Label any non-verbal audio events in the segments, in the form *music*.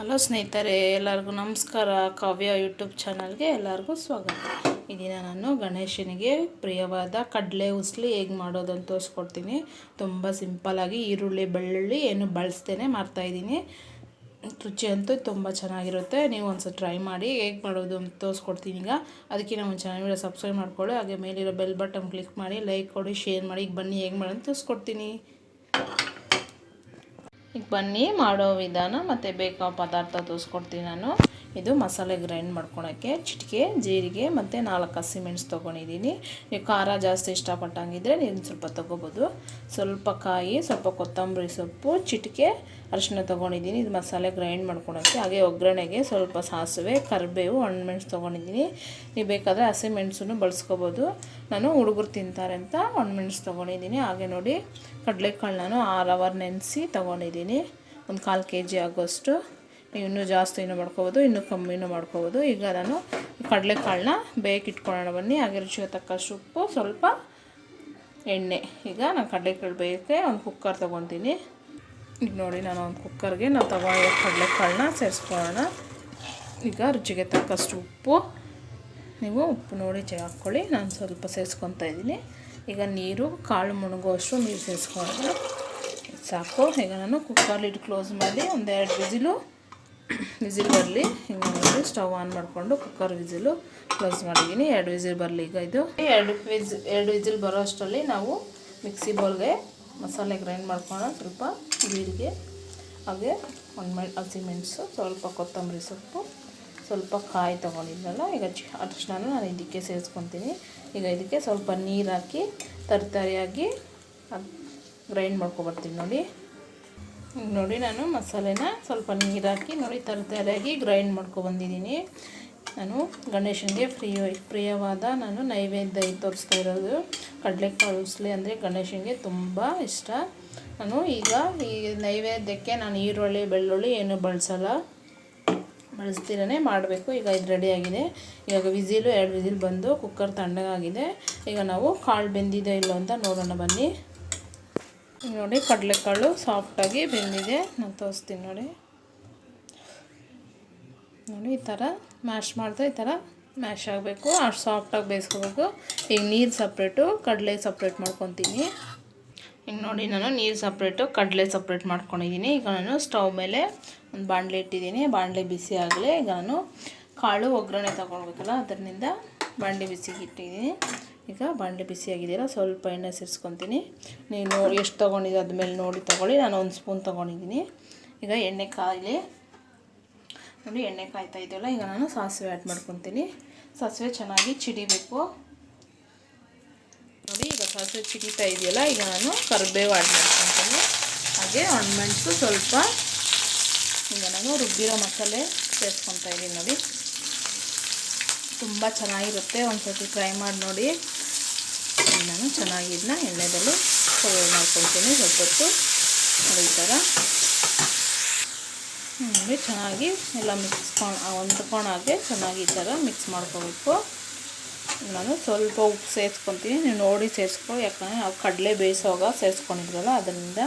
Hello ಸ್ನೇಹಿತರೆ, ಎಲ್ಲರಿಗೂ ನಮಸ್ಕಾರ. ಕಾವ್ಯ ಯೂಟ್ಯೂಬ್ ಚಾನಲ್ಗೆ ಎಲ್ಲರಿಗೂ ಸ್ವಾಗತ. ಈ ದಿನ ನಾನು ಗಣೇಶನಿಗೆ ಪ್ರಿಯವಾದ ಕಡಲೆ ಉಸ್ಲಿ ಹೇಗೆ ಮಾಡೋದು ಅಂತ ತೋರಿಸ್ಕೊಡ್ತೀನಿ. ತುಂಬ ಸಿಂಪಲ್ಲಾಗಿ ಈರುಳ್ಳಿ, ಬೆಳ್ಳುಳ್ಳಿ ಏನು ಬಳಸ್ತೇನೆ ಮಾಡ್ತಾಯಿದ್ದೀನಿ ರುಚಿ ಅಂತೂ ತುಂಬ ಚೆನ್ನಾಗಿರುತ್ತೆ. ನೀವು ಒಂದು ಟ್ರೈ ಮಾಡಿ ಹೇಗೆ ಮಾಡೋದು ಅಂತ ತೋರಿಸ್ಕೊಡ್ತೀನಿ ಈಗ. ಅದಕ್ಕಿಂತ ನಮ್ಮ ಚಾನಲ್ ವಿಡಿಯೋ ಸಬ್ಸ್ಕ್ರೈಬ್ ಮಾಡ್ಕೊಳ್ಳಿ. ಹಾಗೆ ಮೇಲಿರೋ ಬೆಲ್ ಬಟನ್ ಕ್ಲಿಕ್ ಮಾಡಿ ಲೈಕ್ ಕೊಡಿ ಶೇರ್ ಮಾಡಿ. ಈಗ ಬನ್ನಿ, ಹೇಗೆ ಮಾಡೋದು ತೋರಿಸ್ಕೊಡ್ತೀನಿ. ಈಗ ಬನ್ನಿ ಮಾಡೋ ವಿಧಾನ ಮತ್ತು ಬೇಕಾ ಪದಾರ್ಥ ತೋರಿಸ್ಕೊಡ್ತೀನಿ ನಾನು. ಇದು ಮಸಾಲೆ ಗ್ರೈಂಡ್ ಮಾಡ್ಕೊಳಕ್ಕೆ, ಚಿಟಿಕೆ, ಜೀರಿಗೆ ಮತ್ತು ನಾಲ್ಕು ಹಸಿಮೆಣ್ಸು ತೊಗೊಂಡಿದ್ದೀನಿ. ನೀವು ಖಾರ ಜಾಸ್ತಿ ಇಷ್ಟಪಟ್ಟಂಗಿದ್ರೆ ನೀನು ಸ್ವಲ್ಪ ತೊಗೋಬೋದು. ಸ್ವಲ್ಪ ಕಾಯಿ, ಸ್ವಲ್ಪ ಕೊತ್ತಂಬರಿ ಸೊಪ್ಪು, ಚಿಟಿಕೆ ಅರಿಶಿನ ತೊಗೊಂಡಿದ್ದೀನಿ. ಇದು ಮಸಾಲೆ ಗ್ರೈಂಡ್ ಮಾಡ್ಕೊಳಕ್ಕೆ. ಹಾಗೆ ಒಗ್ಗರಣೆಗೆ ಸ್ವಲ್ಪ ಸಾಸಿವೆ, ಕರಿಬೇವು ಹಣ್ಣುಮೆಣಸು ತೊಗೊಂಡಿದ್ದೀನಿ. ನೀವು ಬೇಕಾದರೆ ಹಸಿಮೆಣ್ಸನ್ನು ಬಳಸ್ಕೊಬೋದು. ನಾನು ಹುಡುಗರು ತಿಂತಾರೆ ಅಂತ ಹಣ್ಣುಮೆಣ್ಸು ತೊಗೊಂಡಿದ್ದೀನಿ. ಹಾಗೆ ನೋಡಿ, ಕಡಲೆಕಾಳು ನಾನು ಆರು ಅವರ್ ನೆನೆಸಿ ತೊಗೊಂಡಿದ್ದೀನಿ. ಒಂದು ಕಾಲು ಕೆ ಜಿ ಆಗೋಷ್ಟು. ಇನ್ನೂ ಜಾಸ್ತಿನೂ ಮಾಡ್ಕೋಬೋದು, ಇನ್ನೂ ಕಮ್ಮಿನೂ ಮಾಡ್ಕೋಬೋದು. ಈಗ ನಾನು ಕಡಲೆಕಾಳನ್ನ ಬೇಕಿಟ್ಕೊಳ್ಳೋಣ ಬನ್ನಿ. ಹಾಗೆ ರುಚಿಗೆ ತಕ್ಕಷ್ಟು ಉಪ್ಪು, ಸ್ವಲ್ಪ ಎಣ್ಣೆ. ಈಗ ನಾನು ಕಡಲೆಕಾಳು ಬೇಯಕ್ಕೆ ಒಂದು ಕುಕ್ಕರ್ ತೊಗೊತೀನಿ. ಈಗ ನೋಡಿ ನಾನು ಒಂದು ಕುಕ್ಕರ್ಗೆ ನಾವು ತಗೊಂಡಿರೋ ಕಡಲೆಕಾಳನ್ನ ಸೇರಿಸ್ಕೊಳ್ಳೋಣ. ಈಗ ರುಚಿಗೆ ತಕ್ಕಷ್ಟು ಉಪ್ಪು. ನೀವು ಉಪ್ಪು ನೋಡಿ ಚೆ ಹಾಕ್ಕೊಳ್ಳಿ. ನಾನು ಸ್ವಲ್ಪ ಸೇರಿಸ್ಕೊತಾ ಇದ್ದೀನಿ. ಈಗ ನೀರು, ಕಾಳು ಮುಳುಗುವಷ್ಟು ನೀರು ಸೇರಿಸ್ಕೊಳ್ಳೋಣ. ಸಾಕು. ಈಗ ನಾನು ಕುಕ್ಕರ್ ಲಿಡ್ ಕ್ಲೋಸ್ ಮಾಡಿ ಒಂದೆರಡು ವಿಸಿಲು *coughs* ವಿಸಿಲ್ ಬರಲಿ. ಹಿಂಗೆ ನೋಡಿ ಸ್ಟವ್ ಆನ್ ಮಾಡಿಕೊಂಡು ಕುಕ್ಕರ್ ವಿಸಿಲು ಕ್ಲೋಸ್ ಮಾಡಿದ್ದೀನಿ ಎರಡು ವಿಸಿಲ್ ಬರಲಿ ಈಗ ಇದು. ಎರಡು ವಿಸ್, ಎರಡು ವಿಸಿಲ್ ಬರೋ ಅಷ್ಟರಲ್ಲಿ ನಾವು ಮಿಕ್ಸಿ ಬೌಲ್ಗೆ ಮಸಾಲೆ ಗ್ರೈಂಡ್ ಮಾಡ್ಕೊಂಡು ಸ್ವಲ್ಪ ಜೀರಿಗೆ, ಹಾಗೆ ಒಂದು ಮೆಣ್ ಹಸಿಮೆಣಸು ಸ್ವಲ್ಪ ಕೊತ್ತಂಬರಿ ಸೊಪ್ಪು, ಸ್ವಲ್ಪ ಕಾಯಿ ತೊಗೊಂಡಿದ್ನಲ್ಲ, ಈಗ ಅರಿಶಿನ ನಾನು ಇದಕ್ಕೆ ಸೇರಿಸ್ಕೊತೀನಿ. ಈಗ ಇದಕ್ಕೆ ಸ್ವಲ್ಪ ನೀರು ಹಾಕಿ ಅದು ಗ್ರೈಂಡ್ ಮಾಡ್ಕೊಬರ್ತೀನಿ ನೋಡಿ. ನೋಡಿ ನಾನು ಮಸಾಲೆನ ಸ್ವಲ್ಪ ನೀರು ಹಾಕಿ ನೋಡಿ ತರತರಿಯಾಗಿ ಗ್ರೈಂಡ್ ಮಾಡ್ಕೊಬಂದಿದ್ದೀನಿ ನಾನು ಗಣೇಶನಿಗೆ ಪ್ರಿಯ ಪ್ರಿಯವಾದ ನಾನು ನೈವೇದ್ಯ ತೋರಿಸ್ತಾ ಇರೋದು. ಕಡಲೆಕಾಳು ಉಸ್ಲಿ ಅಂದರೆ ಗಣೇಶನಿಗೆ ತುಂಬ ಇಷ್ಟ. ನಾನು ಈಗ ಈ ನೈವೇದ್ಯಕ್ಕೆ ನಾನು ಈರುಳ್ಳಿ, ಬೆಳ್ಳುಳ್ಳಿ ಏನು ಬಳಸಲ್ಲ. ಬಳಸ್ತಿರೇ ಮಾಡಬೇಕು. ಈಗ ಇದು ರೆಡಿಯಾಗಿದೆ ಇವಾಗ ವಿಸಿಲು, ಎರಡು ವಿಸಿಲ್ ಬಂದು ಕುಕ್ಕರ್ ತಣ್ಣಗಾಗಿದೆ. ಈಗ ನಾವು ಕಾಳು ಬೆಂದಿದೆ ಇಲ್ಲೋ ಅಂತ ನೋಡೋಣ ಬನ್ನಿ. ನೋಡಿ ಕಡಲೆಕಾಳು ಸಾಫ್ಟಾಗಿ ಬೆಂದಿದೆ. ನಾನು ತೋರಿಸ್ತೀನಿ ನೋಡಿ. ನೋಡಿ, ಈ ಥರ ಮ್ಯಾಶ್ ಮಾಡ್ತಾ ಈ ಥರ ಮ್ಯಾಶ್ ಆಗಬೇಕು. ಅಷ್ಟು ಸಾಫ್ಟಾಗಿ ಬೇಯಿಸ್ಕೋಬೇಕು. ಈಗ ನೀರು ಸಪ್ರೇಟು, ಕಡಲೆ ಸಪ್ರೇಟ್ ಮಾಡ್ಕೊತೀನಿ. ಈಗ ನೋಡಿ, ನಾನು ನೀರು ಸಪ್ರೇಟು, ಕಡಲೆ ಸಪ್ರೇಟ್ ಮಾಡ್ಕೊಂಡಿದ್ದೀನಿ. ಈಗ ನಾನು ಸ್ಟವ್ ಮೇಲೆ ಒಂದು ಬಾಣಲೆ ಇಟ್ಟಿದ್ದೀನಿ. ಬಾಣಲೆ ಬಿಸಿ ಆಗಲಿ ಈಗ ನಾನು ಕಾಳು ಒಗ್ಗರಣೆ ತೊಗೊಳ್ಬೇಕಲ್ಲ, ಅದರಿಂದ ಬಾಣಲೆ ಬಿಸಿಗೆ ಇಟ್ಟಿದ್ದೀನಿ. ಈಗ ಬಾಣಲೆ ಬಿಸಿಯಾಗಿದ್ದೀರ ಸ್ವಲ್ಪ ಎಣ್ಣೆ ಸೇರಿಸ್ಕೊತೀನಿ. ನೀವು ಎಷ್ಟು ತೊಗೊಂಡಿದ್ದೆ ಅದ್ಮೇಲೆ ನೋಡಿ ತೊಗೊಳ್ಳಿ, ನಾನು ಒಂದು ಸ್ಪೂನ್ ತೊಗೊಂಡಿದ್ದೀನಿ. ಈಗ ಎಣ್ಣೆ ಕಾಯಿಲಿ, ನೋಡಿ ಎಣ್ಣೆ ಕಾಯ್ತಾ ಇದೆಯಲ್ಲ, ಈಗ ನಾನು ಸಾಸಿವೆ ಆ್ಯಡ್ ಮಾಡ್ಕೊತೀನಿ. ಸಾಸಿವೆ ಚೆನ್ನಾಗಿ ಚಿಡಿಬೇಕು. ನೋಡಿ, ಈಗ ಸಾಸಿವೆ ಚಿಡಿತಾ ಇದೆಯಲ್ಲ, ಈಗ ನಾನು ಕರಿಬೇವು ಆ್ಯಡ್ ಮಾಡ್ಕೊತೀನಿ. ಹಾಗೆ ಹಣ್ಣುಮೆಣಸು ಸ್ವಲ್ಪ, ಈಗ ನಾನು ರುಬ್ಬಿರೋ ಮಸಾಲೆ ಸೇರಿಸ್ಕೊತಾ ಇದ್ದೀನಿ ನೋಡಿ. ತುಂಬ ಚೆನ್ನಾಗಿರುತ್ತೆ ಒಂದು ಸರ್ತಿ ಟ್ರೈ ಮಾಡಿ ನೋಡಿ. ನಾನು ಚೆನ್ನಾಗಿ ಇದನ್ನ ಎಣ್ಣೆದಲ್ಲಿ ಫ್ರೈ ಮಾಡ್ಕೊತೀನಿ ಸ್ವಲ್ಪ ಹೊತ್ತು ಈ ಥರ. ಚೆನ್ನಾಗಿ ಎಲ್ಲ ಮಿಕ್ಸ್ ಹೊಂದ್ಕೊಳಾಗೆ ಚೆನ್ನಾಗಿ ಈ ಥರ ಮಿಕ್ಸ್ ಮಾಡ್ಕೋಬೇಕು. ನಾನು ಸ್ವಲ್ಪ ಉಪ್ಪು ಸೇರಿಸ್ಕೊತೀನಿ, ನೀವು ನೋಡಿ ಸೇರಿಸ್ಕೊ, ಯಾಕಂದರೆ ನಾವು ಕಡಲೆ ಬೇಯಿಸೋವಾಗ ಸೇರಿಸ್ಕೊಂಡಿದ್ರಲ್ಲ ಅದರಿಂದ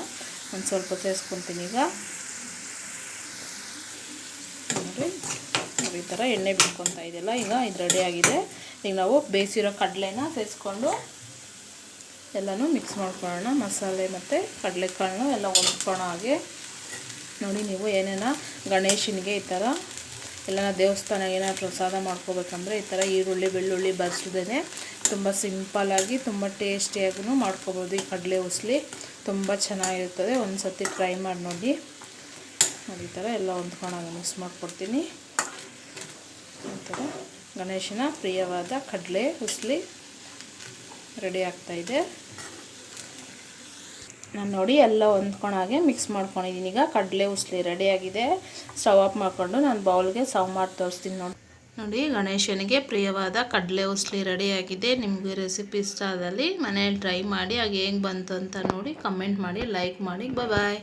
ಒಂದು ಸ್ವಲ್ಪ ಸೇರಿಸ್ಕೊತೀನಿ ಈಗ. ನೋಡಿ ಈ ಥರ ಎಣ್ಣೆ ಬಿಟ್ಕೊತಾ ಇದೆಯಲ್ಲ, ಈಗ ಇದು ರೆಡಿ ಆಗಿದೆ. ಈಗ ನಾವು ಬೇಯಿಸಿರೋ ಕಡಲೆನ ಸೇರಿಸ್ಕೊಂಡು ಎಲ್ಲನೂ ಮಿಕ್ಸ್ ಮಾಡ್ಕೊಳ್ಳೋಣ. ಮಸಾಲೆ ಮತ್ತು ಕಡಲೆಕಾಳನ್ನು ಎಲ್ಲ ಹೊಂದ್ಕೊಳ್ಳೋ ಹಾಗೆ. ನೋಡಿ ನೀವು ಏನೇನ ಗಣೇಶನಿಗೆ ಈ ಥರ ಎಲ್ಲನ ದೇವಸ್ಥಾನ ಏನಾರು ಪ್ರಸಾದ ಮಾಡ್ಕೋಬೇಕಂದ್ರೆ ಈ ಥರ ಈರುಳ್ಳಿ, ಬೆಳ್ಳುಳ್ಳಿ ಬರ್ಸದೇ ತುಂಬ ಸಿಂಪಲ್ಲಾಗಿ ತುಂಬ ಟೇಸ್ಟಿಯಾಗೂ ಮಾಡ್ಕೋಬೋದು. ಈ ಕಡಲೆ ಉಸ್ಲಿ ತುಂಬ ಚೆನ್ನಾಗಿರ್ತದೆ ಒಂದು ಸತಿ ಟ್ರೈ ಮಾಡಿ ನೋಡಿ. ನೋಡಿ, ಈ ಥರ ಎಲ್ಲ ಹೊಂದ್ಕೊಂಡಾಗ ಮಿಕ್ಸ್ ಮಾಡಿಕೊಡ್ತೀನಿ. ಈ ಥರ ಗಣೇಶನ ಪ್ರಿಯವಾದ ಕಡಲೆ, ಉಸ್ಲಿ ರೆಡಿ ಆಗ್ತಾಯಿದೆ ನಾನು ನೋಡಿ ಎಲ್ಲ ಹೊಂದ್ಕೊಳಾಗೆ ಮಿಕ್ಸ್ ಮಾಡ್ಕೊಂಡಿದ್ದೀನಿ ಈಗ ಕಡಲೆ ಉಸ್ಲಿ ರೆಡಿಯಾಗಿದೆ ಸ್ಟವ್ ಆಫ್ ಮಾಡಿಕೊಂಡು ನಾನು ಬೌಲ್ಗೆ ಸರ್ವ್ ಮಾಡಿ ತೋರಿಸ್ತೀನಿ ನೋಡಿ. ನೋಡಿ ಗಣೇಶನಿಗೆ ಪ್ರಿಯವಾದ ಕಡಲೆ ಉಸ್ಲಿ ರೆಡಿಯಾಗಿದೆ ನಿಮಗೆ ರೆಸಿಪಿ ಇಷ್ಟ ಆದಲ್ಲಿ ಮನೇಲಿ ಟ್ರೈ ಮಾಡಿ ಹಾಗೆ ಹೆಂಗೆ ಬಂತು ಅಂತ ನೋಡಿ ಕಮೆಂಟ್ ಮಾಡಿ ಲೈಕ್ ಮಾಡಿ. ಬಾಯ್